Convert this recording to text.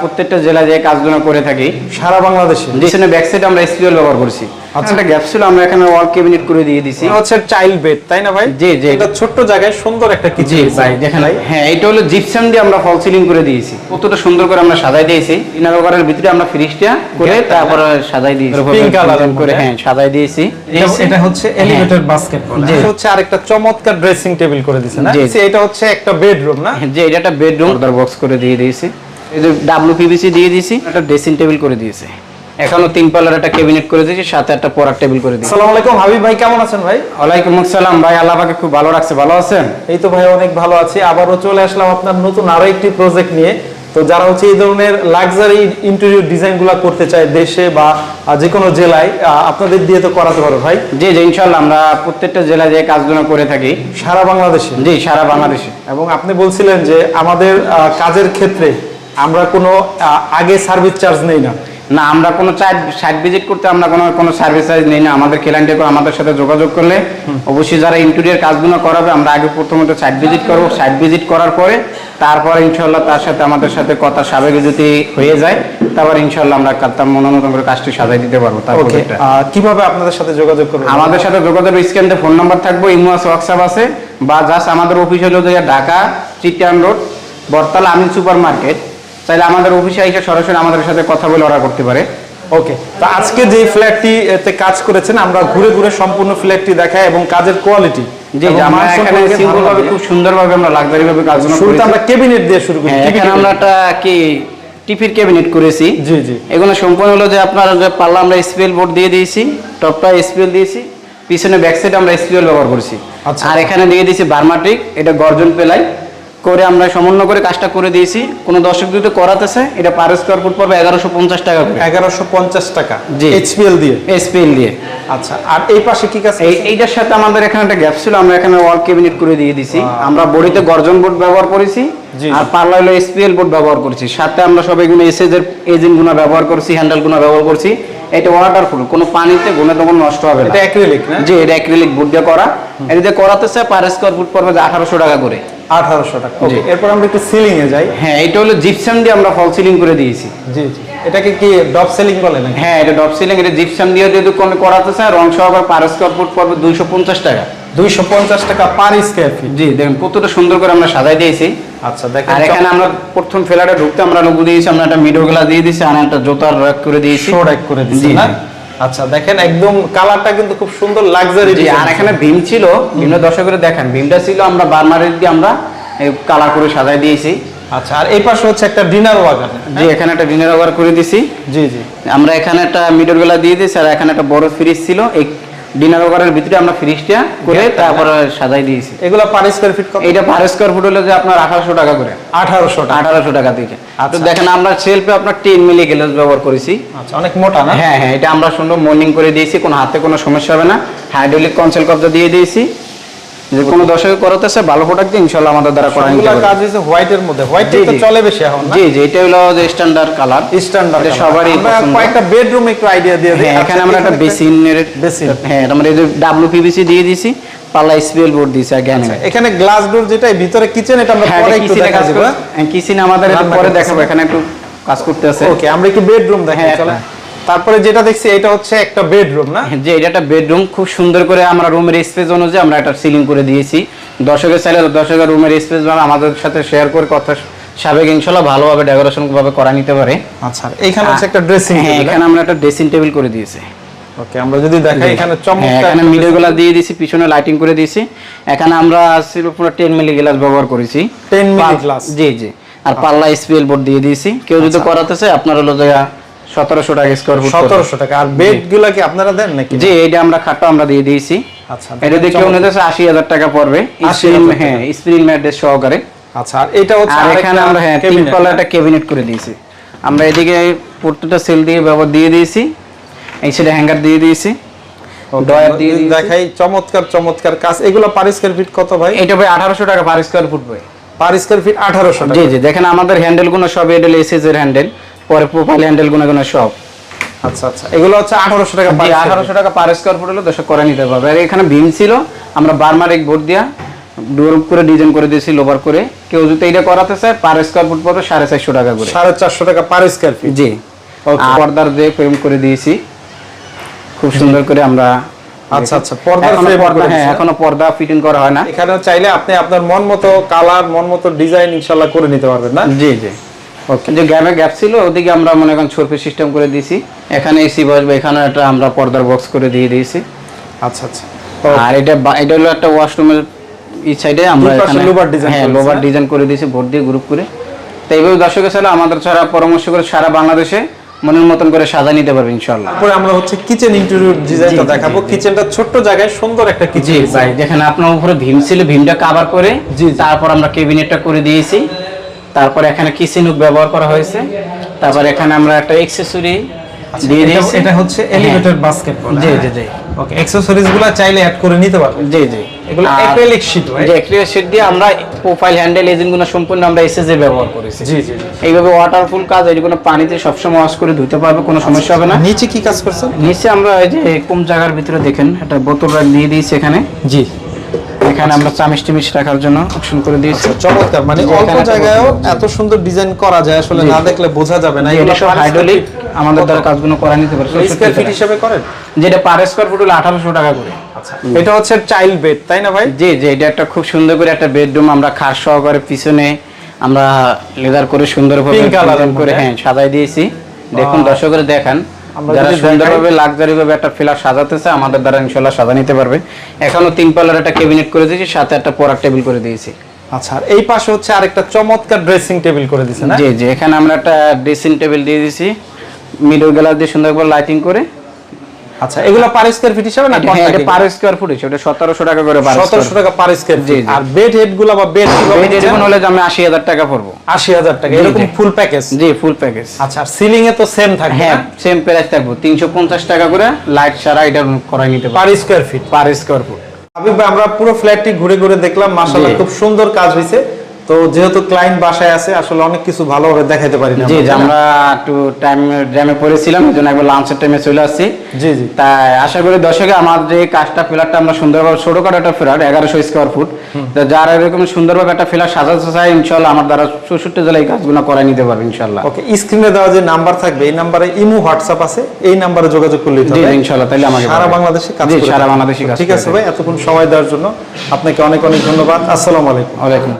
প্রত্যেকটা জেলায় যে কাজগুলো করে থাকি সারা বাংলাদেশে? যেখানে ব্যাক সাইড আমরা স্পিওল ব্যবহার করছি। আচ্ছা। একটা গ্যাপ ছিল আমরা এখানে ওয়াল ক্যাবিনেট করে দিয়ে দিছি। হচ্ছে চাইল্ড বেড তাই না ভাই? জি, জি। এটা ছোট্ট জায়গায় সুন্দর একটা জি কিচেন ভাই দেখেন ভাই। হ্যাঁ এটা হলো জিপসাম দিয়ে আমরা ফল সিলিং করে দিয়েছি। কতটা সুন্দর করে আমরা সাজাই দিয়েছি। ইনার ঘরের ভিতরে আমরা ফ্রিজটা করে তারপরে সাজাই দিয়েছি। Colour এর করে হ্যাঁ। সাজাই দিয়েছি। এটা হচ্ছে এলিভেটেড বাস্কেট জি। এটা হচ্ছে আরেকটা চমৎকার ড্রেসিং টেবিল করে দিয়েছে না? জি। এটা হচ্ছে একটা বেডরুম না? হ্যাঁ, যে এটা একটা বেডরুম বক্স করে দিয়ে দিয়েছি। এই যে পিভিসি দিয়ে দিয়েছি একটা ড্রেসিং টেবিল করে দিয়েছি। এখনও তিন পাল্লার একটা ক্যাবিনেট করে দিয়েছি সাথে একটা পরার টেবিল করে দিয়েছি। আসসালামু আলাইকুম হাবিব ভাই কেমন আছেন ভাই? ওয়ালাইকুম আসসালাম ভাই আল্লাহ পাকে খুব ভালো রাখছে ভালো আছেন? এই তো ভাই অনেক ভালো আছি। আবারও চলে আসলাম আপনার নতুন আরও একটি প্রজেক্ট নিয়ে। তো যারা হচ্ছে এই ধরনের লাক্সারি ইন্টেরিয়র ডিজাইনগুলা করতে চায় দেশে বা যে কোনো জেলায় আপনাদের দিয়ে তো করাতে পারো ভাই। জি জি ইনশাল্লাহ আমরা প্রত্যেকটা জেলায় যে কাজগুলো করে থাকি। সারা বাংলাদেশে? জি সারা বাংলাদেশে। এবং আপনি বলছিলেন যে আমাদের কাজের ক্ষেত্রে আমরা কোনো আগে সার্ভিস চার্জ নেই না। না আমরা কোনো সাইট ভিজিট করতে আমরা কোনো কোনো সার্ভিস চার্জ নেই না। আমাদের ক্লায়েন্টের আমাদের সাথে যোগাযোগ করলে অবশ্যই যারা ইন্টেরিয়ার কাজগুলো করাবে আমরা আগে প্রথমত সাইট ভিজিট করব। সাইট ভিজিট করার পরে তারপরে ইনশাল্লাহ তার সাথে আমাদের সাথে কথা সাবেকে যদি হয়ে যায় তারপর ইনশাল্লাহ আমরা তার মনোনতন করে কাজটি সাজাই দিতে পারব তারপর কীভাবে আপনাদের সাথে যোগাযোগ করব? আমাদের সাথে যোগাযোগ স্ক্যানে ফোন নাম্বার থাকব ইমো আছে হোয়াটসঅ্যাপ আছে বা জাস্ট আমাদের অফিস হলো যে ঢাকা চিটিয়ান রোড বরতলা আমিন সুপার মার্কেট চাইলে আমাদের অফিসে এসে সরাসরি আমাদের সাথে কথা বলে অর্ডার করতে পারে। ওকে তো আজকে যে ফ্ল্যাটটি এতে কাজ করেছেন আমরা ঘুরে ঘুরে সম্পূর্ণ ফ্ল্যাটটি দেখাই এবং কাজের কোয়ালিটি জি আমরা এখানে সিম্পল ভাবে খুব সুন্দরভাবে আমরা লাক্সারি ভাবে কাজগুলো শুরুতে আমরা কেবিনেট দিয়ে শুরু করি হ্যাঁ, এখানে আমরা একটা কি টিপির ক্যাবিনেট করেছি। জি জি। এগুলো সম্পূর্ণ হলো যে আপনার যে পাল্লা আমরা স্পিএল বোর্ড দিয়ে দিয়েছি টপটা স্পিএল দিয়েছি পিছনে ব্যাক সাইড আমরা স্পিএল ব্যবহার করছি। আচ্ছা। আর এখানে দিয়ে দিয়েছি বার্মাটিক এটা গর্জন পেলাই। করে আমরা সমন্বয় করে কাজটা করে দিয়েছি। কোন দর্শক যদি করাতেছে এটা পার স্কোয়ার ফুট পড়বে এগারোশো পঞ্চাশ টাকা করে। এগারোশো পঞ্চাশ টাকা। জি। এইচপিএল দিয়ে? এসপিএল দিয়ে। আচ্ছা আর এই পাশে কি কাজ এই এইটার সাথে আমাদের এখানে একটা গ্যাপ ছিল আমরা এখানে ওয়াল ক্যাবিনেট করে দিয়ে দিছি আমরা বডিতে গর্জন বোর্ড ব্যবহার করেছি আর হলো এসপিএল বোর্ড ব্যবহার করেছি। সাথে আমরা সব এগুলো এসএজ এরগুলো ব্যবহার করছি হ্যান্ডেলগুলো ব্যবহার করছি। এটা ওয়াটারপ্রুফ কোনো পানিতে গুণে তখন নষ্ট হবে না। এটা অ্যাক্রিলিক না? জি এটা অ্যাক্রিলিক বোর্ড দিয়ে করা। এটা দিয়ে করাতেছে পার স্কোয়ার ফুট পড়বে আঠারোশো টাকা করে। আঠারোশো টাকা। এরপর আমরা একটু সিলিং এ যাই। হ্যাঁ এটা হলো জিপসাম দিয়ে আমরা ফল সিলিং করে দিয়েছি। জি জি। এটাকে কি সেলিং বলে হ্যাঁ এটা ডপ সিলিং এটা জিপসাম দিয়ে যদি কোনো করাতেছে রং সহকার পার স্কোয়ার ফুট পড়বে দুইশো পঞ্চাশ টাকা। দুইশো পঞ্চাশ টাকা পার স্কোয়ার ফিট জি দেখুন কতটা সুন্দর করে আমরা সাজাই দিয়েছি। আচ্ছা দেখেন আর এখানে আমরা প্রথম ফেলারে ঢুকতে আমরা লোগো দিয়েছি আমরা একটা মিডো গলা দিয়ে দিয়েছি আর একটা জোতার র্যাক করে দিয়েছি। এক করে দিচ্ছি জি, না। আচ্ছা দেখেন একদম কালারটা কিন্তু খুব সুন্দর লাক্সারি জি আর এখানে ভীম ছিল। ভীমটা দর্শকের দেখেন ভীমটা ছিল আমরা বার্মারের দিয়ে আমরা কালার করে সাজাই দিয়েছি। আচ্ছা আর এই পাশে হচ্ছে একটা ডিনার ওয়াগার জি এখানে একটা ডিনার ওয়াগার করে দিয়েছি জি জি। আমরা এখানে একটা মিডল গলা দিয়ে দিয়েছি আর এখানে একটা বড় ফ্রিজ ছিল। এই ডিনার ওভারের ভিতরে আমরা ফ্রিজটা করে তারপরে সাজাই দিয়েছি। এগুলো পার স্কোয়ার ফিট কত? এইটা পার স্কোয়ার ফুট হলো যে আপনার আঠারোশো টাকা করে। আঠারোশো টাকা। আঠারোশো টাকা থেকে। তো আচ্ছা। দেখেন আমরা সেলফে আপনার 10 মিলি গ্লাস ব্যবহার করেছি। আচ্ছা অনেক মোটা না? হ্যাঁ হ্যাঁ এটা আমরা সুন্দর মর্নিং করে দিয়েছি কোনো হাতে কোনো সমস্যা হবে না। হাইড্রোলিক কনসেল কবজা দিয়ে দিয়েছি। যে কোনো দর্শকে করাতেছে ভালো প্রোডাক্ট দিয়ে আমাদের দ্বারা করা নিতে কাজ মধ্যে। হোয়াইট তো চলে বেশি এখন জি জি এটা হলো যে স্ট্যান্ডার্ড কালার স্ট্যান্ডার্ড এটা সবারই আমরা পছন্দ। কয়েকটা বেডরুম একটু আইডিয়া দিয়ে দিই। হ্যাঁ আচ্ছা, এখানে আমরা একটা বেসিনের বেসিন। হ্যাঁ আমরা এই যে দিয়ে দিয়েছি পাল্লা স্পিএল বোর্ড জ্ঞান এখানে গ্লাস ডোর যেটা ভিতরে কিচেন এটা আমরা হ্যাঁ পরে একটু কিচেনে দেখা কাজ যাবে। করে কিচেন আমাদের একটু পরে দেখাবো এখানে একটু কাজ করতে আছে ওকে আমরা একটু বেডরুম দেখাই হ্যাঁ, চলো হ্যাঁ। তারপরে যেটা দেখছি এটা হচ্ছে একটা বেডরুম না? হ্যাঁ, যে এটা একটা বেডরুম খুব সুন্দর করে আমরা রুমের স্পেস অনুযায়ী আমরা একটা সিলিং করে দিয়েছি। দর্শকের চাইলে দর্শকের রুমের স্পেস আমাদের সাথে শেয়ার করে কথা সাবেক ইনশাল্লাহ ভালোভাবে ডেকোরেশন ভাবে করা নিতে পারে। আচ্ছা এখানে হচ্ছে একটা ড্রেসিং হ্যাঁ, টেবিল এখানে আমরা একটা ড্রেসিং টেবিল করে দিয়েছি। ওকে আমরা যদি দেখাই এখানে চমৎকার হ্যাঁ, এখানে দিয়ে দিয়েছি পিছনে লাইটিং করে দিয়েছি। এখানে আমরা ছিল পুরো 10 মিলি গ্লাস ব্যবহার করেছি। 10 মিলি গ্লাস জি জি। আর পাল্লা স্পিল বোর্ড দিয়ে দিয়েছি। কেউ যদি আচ্ছা। করাতে চায় আপনার হলো জায়গা 1700 টাকা স্কয়ার ফুট 1700 টাকা। আর কি আপনারা দেন নাকি? জি আমরা আমরা দিয়ে দিয়েছি। আচ্ছা এটা দেখে 80000 টাকা পড়বে। হ্যাঁ সহকারে। আচ্ছা আর এটা হচ্ছে আর এখানে আমরা হ্যাঁ তিন একটা ক্যাবিনেট করে দিয়েছি। আমরা এদিকে দিয়ে ব্যবহার দিয়ে দিয়েছি। এই সাইডে হ্যাঙ্গার দিয়ে দিয়েছি। চমৎকার চমৎকার কাজ। এগুলো ফিট কত ভাই? এটা ভাই 1800 টাকা ফুট ফিট জি জি দেখেন আমাদের হ্যান্ডেলগুলো সব এডেল এসএস এর হ্যান্ডেল পরে প্রোফাইল হ্যান্ডেলগুলো গুলো সব। আচ্ছা আচ্ছা। এগুলো হচ্ছে আঠারোশো টাকা per আঠারোশো টাকা পার স্কোয়ার ফুট হলে দর্শক করে নিতে পারবে। আর এখানে ভীম ছিল আমরা বারমার এক বোর্ড দিয়া ডুয়াল করে ডিজাইন করে দিয়েছি লোবার করে। কেউ যদি এটা করাতে চায় পার স্কোয়ার ফুট পড়বে সাড়ে চারশো টাকা করে। সাড়ে চারশো টাকা পার স্কোয়ার ফিট জি। পর্দার যে ফ্রেম করে দিয়েছি খুব সুন্দর করে আমরা আচ্ছা, আচ্ছা, পর্দা হ্যাঁ এখনও পর্দা ফিটিং করা হয় না। এখানে চাইলে আপনি আপনার মন মতো কালার মন মতো ডিজাইন ইনশাল্লাহ করে নিতে পারবেন না? জি জি। যে গ্যাপে গ্যাপ ছিল ওদিকে আমরা মনে করেন ছরপি সিস্টেম করে দিয়েছি। এখানে এসি বসবে এখানে একটা আমরা পর্দার বক্স করে দিয়ে দিয়েছি। আচ্ছা আচ্ছা। আর এটা এটা হলো একটা ওয়াশরুমের এই সাইডে আমরা এখানে lower design হ্যাঁ লোভার হ্যাঁ? ডিজাইন করে দিয়েছি বোর্ড দিয়ে গ্রুপ করে। তো এইভাবে দর্শকের সাথে আমাদের ছাড়া পরামর্শ করে সারা বাংলাদেশে মনের মতন করে সাজা নিতে পারবে ইনশাল্লাহ তারপরে আমরা হচ্ছে কিচেন ইন্টেরিয়র ডিজাইনটা দেখাবো। কিচেনটা ছোট্ট জায়গায় সুন্দর একটা কিচেন ভাই যেখানে আপনার উপরে ভীম ছিল ভীমটা কভার করে। তারপর আমরা কেবিনেটটা করে দিয়েছি। তারপর এখানে কিচেন হুক ব্যবহার করা হয়েছে। তারপর এখানে আমরা একটা এক্সেসরি দিয়ে দিয়েছি। এটা হচ্ছে এলিভেটর বাস্কেট জি জি জি। ওকে অ্যাকসেসরিজগুলো চাইলে অ্যাড করে নিতে পারবেন। জি জি। এগুলো অ্যাক্রিলিক শীট যে অ্যাক্রিলিক শীট দিয়ে আমরা প্রোফাইল হ্যান্ডেল এজেন্টগুলো সম্পূর্ণ আমরা এসএসএ ব্যবহার করেছি। জি জি এইভাবে ওয়াটারফুল কাজ এগুলো পানিতে সবসময় ওয়াশ করে ধুতে পারবে কোনো সমস্যা হবে না। নিচে কি কাজ করছেন? নিচে আমরা এই যে কোন জায়গার ভিতরে দেখেন একটা বোতল রাখ দিয়ে দিয়েছি এখানে। জি। এখানে আমরা চামিচ টামিচ রাখার জন্য অপশন করে দিয়েছি। চমৎকার মানে অল্প জায়গায়ও এত সুন্দর ডিজাইন করা যায় আসলে না দেখলে বোঝা যাবে না। এটা সব হাইড্রোলিক আমাদের দ্বারা কাজগুলো করা নিতে পারে। স্কয়ার ফিট হিসেবে করেন? যেটা পার স্কোয়ার ফুট হলো আঠারোশো টাকা করে। আচ্ছা এটা হচ্ছে চাইল্ড বেড তাই না ভাই? জি জি এটা একটা খুব সুন্দর করে একটা বেডরুম আমরা খাট সহকারে পিছনে আমরা লেদার করে সুন্দরভাবে করে হ্যাঁ সাজাই দিয়েছি। দেখুন দর্শকরা দেখান। যারা সুন্দরভাবে লাক্সারি ভাবে একটা ফ্ল্যাট সাজাতে চায় আমাদের দ্বারা ইনশাল্লাহ সাজা নিতে পারবে। এখনও তিন পাল্লার একটা ক্যাবিনেট করে দিয়েছি সাথে একটা পড়ার টেবিল করে দিয়েছি। আচ্ছা এই পাশে হচ্ছে আরেকটা চমৎকার ড্রেসিং টেবিল করে দিয়েছেন না? জি জি এখানে আমরা একটা ড্রেসিং টেবিল দিয়ে দিয়েছি। মিডল গ্লাস দিয়ে সুন্দর করে লাইটিং করে। আচ্ছা এগুলো পার স্কয়ার ফিট হিসেবে না এটা পার স্কোয়ার ফুট হিসেবে ওটা সতেরোশো টাকা করে পার সতেরোশো টাকা পার স্কয়ার জি, ফিট আর বেড হেডগুলো বা বেড বেড এরকম হলে আমি আশি হাজার টাকা পড়ব। আশি হাজার টাকা এরকম ফুল প্যাকেজ জি ফুল প্যাকেজ আচ্ছা সিলিং এ তো সেম থাকবে হ্যাঁ সেম প্রাইস থাকব তিনশো পঞ্চাশ টাকা করে লাইট ছাড়া এটা করাই নিতে per square feet per square foot Habib ভাই আমরা পুরো ফ্ল্যাটটি ঘুরে ঘুরে দেখলাম মাশাআল্লাহ খুব সুন্দর কাজ হয়েছে তো যেহেতু ক্লায়েন্ট বাসায় আছে আসলে অনেক কিছু ভালোভাবে দেখাতে পারি না জি না? আমরা একটু টাইম জ্যামে পড়েছিলাম এই জন্য একবার লাঞ্চের টাইমে চলে আসছি। জি জি। তাই আশা করি দর্শকে আমার যে কাজটা ফ্ল্যাটটা আমরা সুন্দরভাবে ছোটখাটো একটা ফ্ল্যাট এগারোশো স্কোয়ার ফুট তো যারা এরকম সুন্দরভাবে একটা ফ্ল্যাট সাজাতে চায় ইনশাল্লাহ আমার দ্বারা চৌষট্টি জেলায় এই কাজগুলো করাই নিতে পারবে ইনশাল্লাহ। ওকে স্ক্রিনে দেওয়া যে নাম্বার থাকবে এই নাম্বারে ইমো হোয়াটসঅ্যাপ আছে এই নাম্বারে যোগাযোগ করলেই তো জি। ইনশাল্লাহ তাহলে আমাকে সারা বাংলাদেশে কাজ করে সারা। বাংলাদেশে কাজ ঠিক আছে ভাই এতক্ষণ সময় দেওয়ার জন্য আপনাকে অনেক অনেক ধন্যবাদ। আসসালামু আলাইকুম। ওয়ালাইকুম